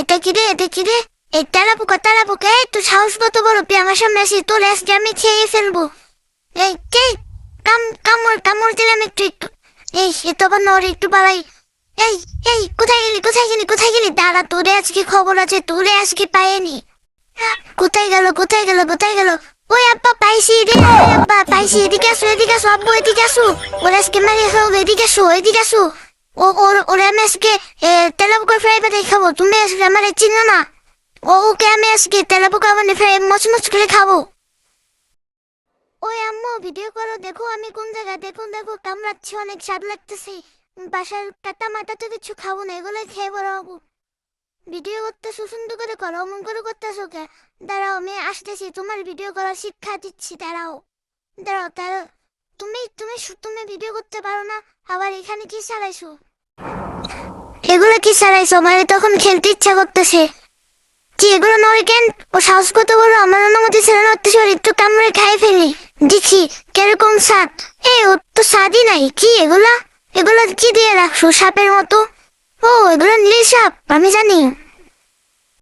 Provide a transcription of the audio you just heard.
এটা কি রে এটা কি? রে এই তেলা পোকা তেলা এই তুই সাহস কত বড় আমার সামনে আসি, তোর আজকে আমি খেয়ে ফেলব। এই, কে? কাম, কামড় কামড় দিলাম একটু একটু এই, সে তো আবার নড়ে একটু বাড়াই। এই এই, কোথায় গেলি কোথায় গেলি কোথায় গেলি? দাঁড়া, তোরে আজকে খবর আছে, তোরে আজকে পাইনি। কোথায় গেল কোথায় গেল কোথায় গেল? ওই আব্বা, পাইছি ওই আব্বা, পাইছি। এদিকে আসো এদিকে আসো, আব্বু, এদিকে আসো। ওরা আজকে মারি খাব এদিকে আসো এদিকে আসো। ও ওর ওরা আমি আজকে তেলাপোকা ফ্রাই বানাই খাব তুমি আজকে আমার চিনো না। ও, ওকে আমি আজকে তেলাপোকা মানে ফ্রাই মচমচ করে খাব। ওই আম্মু ভিডিও করো, দেখো আমি কোন জায়গায় দেখুন দেখো, কামড়াচ্ছি, অনেক স্বাদ লাগতেছে। বাসার কাটা মাটা তো কিছু খাব না এগুলো খেয়ে বড় হব। ভিডিও করতে সুন্দর করে করো, অমন করে করতেছো কে? দাঁড়াও, আমি আসতেছি, তোমার ভিডিও করার শিক্ষা দিচ্ছি, দাঁড়াও। দাঁড়াও দাঁড়াও তুমি তুমি তুমি ভিডিও করতে পারো না, আবার এখানে কি চালাইছো? এগুলো কি সারাইছ আমার তখন খেলতে ইচ্ছা করতেছে। কি, এগুলো নয় কেন? ও সাহস কত বড়? আমার অনুমতি ছিল না অত্যাশ একটু কামড়ে খাই ফেলি। দেখি, কেরকম স্বাদ? এ ও তো স্বাদই নাই। কি, এগুলা? এগুলো কি দিয়ে রাখছো, সাপের মতো? ও, এগুলো নীল সাপ, আমি জানি।